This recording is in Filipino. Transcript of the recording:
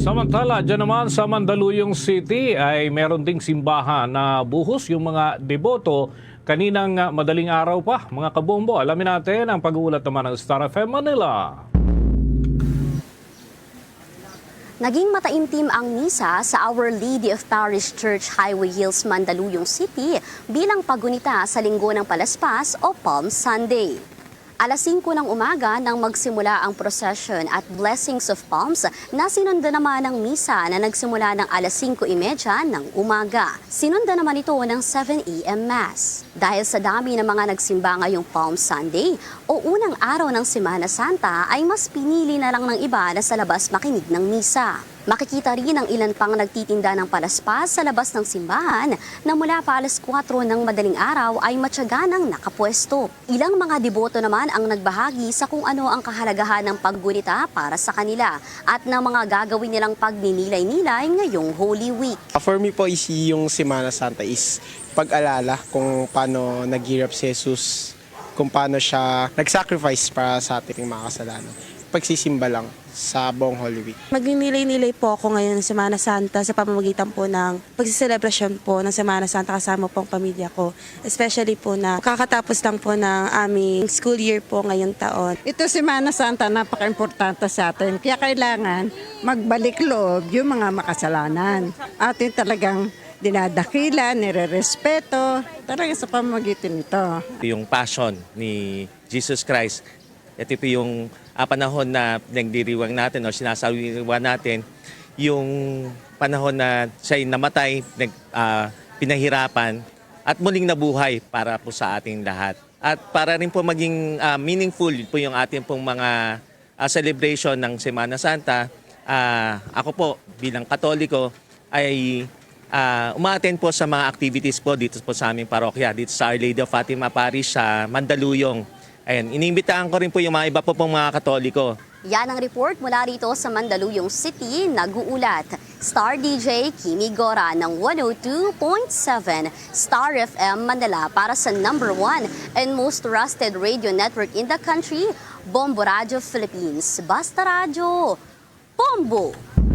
Samantala, dyan naman sa Mandaluyong City ay meron ding simbahan na buhos yung mga deboto kaninang ah, madaling araw pa. Mga kabombo, alamin natin ang pag-uulat naman ng Star FM Manila. Naging mataimtim ang misa sa Our Lady of Parish Church Highway Hills, Mandaluyong City bilang pagunita sa Linggo ng Palaspas o Palm Sunday. Alas 5 ng umaga nang magsimula ang procession at Blessings of Palms na sinundan naman ng misa na nagsimula ng alas 5.30 ng umaga. Sinundan naman ito ng 7 a.m. Mass. Dahil sa dami ng mga nagsimba ngayong Palm Sunday o unang araw ng Semana Santa ay mas pinili na lang ng iba na sa labas makinig ng misa. Makikita rin ang ilan pang nagtitinda ng palaspas sa labas ng simbahan na mula pa alas 4 ng madaling araw ay matyaganang nakapwesto. Ilang mga deboto naman ang nagbahagi sa kung ano ang kahalagahan ng paggunita para sa kanila at ng mga gagawin nilang pagninilay-nilay ngayong Holy Week. Uh, For me po is yung Semana Santa is pag-alala kung paano naghirap si Jesus, kung paano siya nag-sacrifice para sa ating mga kasalanan. Pagsisimba lang sa buong Holy Week. Magnilay-nilay po ako ngayon ng Semana Santa sa pamamagitan po ng pagsiselebrasyon po ng Semana Santa kasama po ang pamilya ko. Especially po na kakatapos lang po ng aming school year po ngayong taon. Ito si Mana Santa, napaka-importante sa atin. Kaya kailangan magbalik loob yung mga makasalanan. Atin talagang dinadakila, nire-respeto, talaga sa pamamagitan nito. yung passion ni Jesus Christ. Ito po yung ah, panahon na nagdiriwang natin o sinasawiwan natin, yung panahon na siya'y namatay, nag, ah, pinahirapan, at muling nabuhay para po sa ating lahat. At para rin po maging ah, meaningful po yung ating pong mga ah, celebration ng Semana Santa, ah, ako po bilang Katoliko ay uh, umaattend po sa mga activities po dito po sa aming parokya, dito sa Our Lady of Fatima Parish sa Mandaluyong. Ayan, iniimbitahan ko rin po yung mga iba po pong mga Katoliko Yan ang report mula rito sa Mandaluyong City, nag-uulat. Star DJ Kimi Gora ng 102.7 Star FM Manila para sa number one and most trusted radio network in the country, Bombo Radio Philippines. Basta Radio, Bombo!